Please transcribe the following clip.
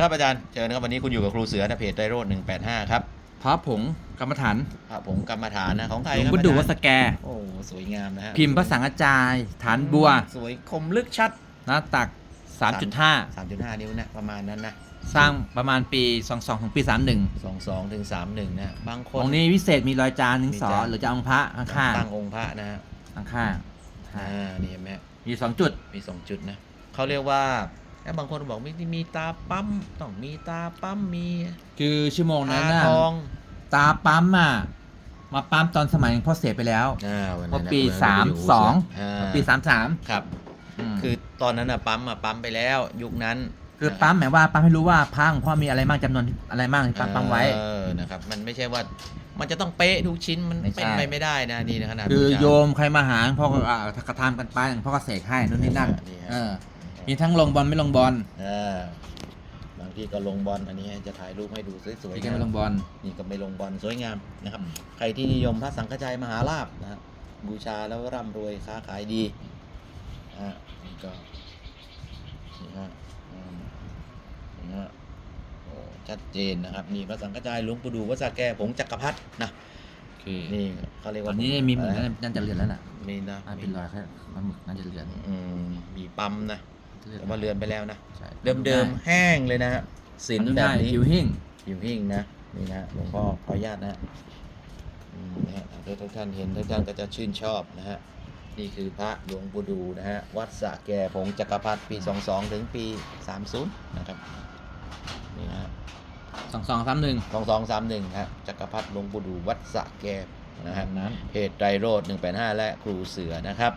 นะครับอาจารย์เจอนะครับวันนี้คุณอยู่กับครูเสือนะเพจไตรโรด185ครับพระผงกรรมฐานพระผงกรรมฐานนะของใครหลวงครับพุทธดูวัอาดจาสรย์แก โอ้สวยงามนะฮะพิมพ์พระสังฆจายฐานบัวสวยคมลึกชัด หน้าตัก 3.5 3.5นิ้วนะประมาณนั้นนะสร้างประมาณปี 22 ถึงปี 31 22ถึง31นะบางคน องค์นี้วิเศษมีรอยจานหนึ่งมีสอจาน หรือจะเอาองค์พระข้างตั้งองค์พระนะฮะๆข้างอ่านี่เห็นไหม ๆมีสองจุดมีสองจุดนะเขาเรียกว่า แล้วบางคนบอกไม่มีตาปั๊มต้องมีตาปั๊มมีคือชั่วโมงนั้นตาน่ะทองตาปั๊มอะมาปั๊มตอนสมัยหลวงพ่อเสียไปแล้วอ่าวันเมื่นั้อนปีนะสามคุณสองอ่าปี33ครับอืมคือตอนนั้นอะปั๊มอะปั๊มไปแล้วยุคนั้นคือปั๊มหมายว่าปั๊มให้รู้ว่าพระของพ่อมีอะไรบ้างจำนวนอะไรบ้างที่ปั๊มปั๊มไว้ เออนะครับ มันไม่ใช่ว่ามันจะต้องเป๊ะทุกชิ้นมันไม่ใช่ เป็นไปไม่ได้นะนี่นะขนาดคือบูชาโยมใครมาหาพ่อก็อ่ากระทำกันไปพ่อก็เสกให้นู่นนี่นั่นนี่ฮะเออ มีทั้งลงบอลไม่ลงบอลเออบางทีก็ลงบอลอันนี้จะถ่ายรูปให้ดูสวยที่ๆแกไม่ลงนะบอลนี่ก็ไม่ลงบอลสวยงามนะครับ ใครที่นิยมพระสังฆจายมหาลาภนะฮะบูชาแล้วร่ำรวยค้าขายดีอะนี่ก็นี่ฮะอืมนี่ฮะโอ้ชัดเจนนะครับนี่พระสังฆจายหลวงปู่ดูวัดสระแก้ผงจักรพรรดินะโอเคนี่เขาเรียกตอว่านนี้มีหมึกอะไรนั่นนั่นจะเลือนแล้วน่ะมีนะอ่าเป็นรอยแค่ปลาหมึกนั่นจะเลือนอืมมีปั๊มนะเลือน แต่ว่าเลือนไปแล้วนะ ใช่เดิมๆแห้งเลยนะฮะสินทำแบได้บนี้ผิวหิ้งอยู่หิ้งนะนี่นะหลวงพ่อขออนุญาตนะฮะอืมนะฮะถ้าทุกท่านเห็นทุกท่านก็จะชื่นชอบนะฮะนี่คือพระหลวงปู่ดูนะฮะวัดสระแก่ผงจักรพรรดิปี 22 ถึงปี 30 นะครับนี่นะฮะ สองสองสามหนึ่ง2231ฮะจักรพรรดิหลวงปู่ดูวัดสระแก่นะฮะนั้นเพจไตรโรด185และครูเสือนะครับ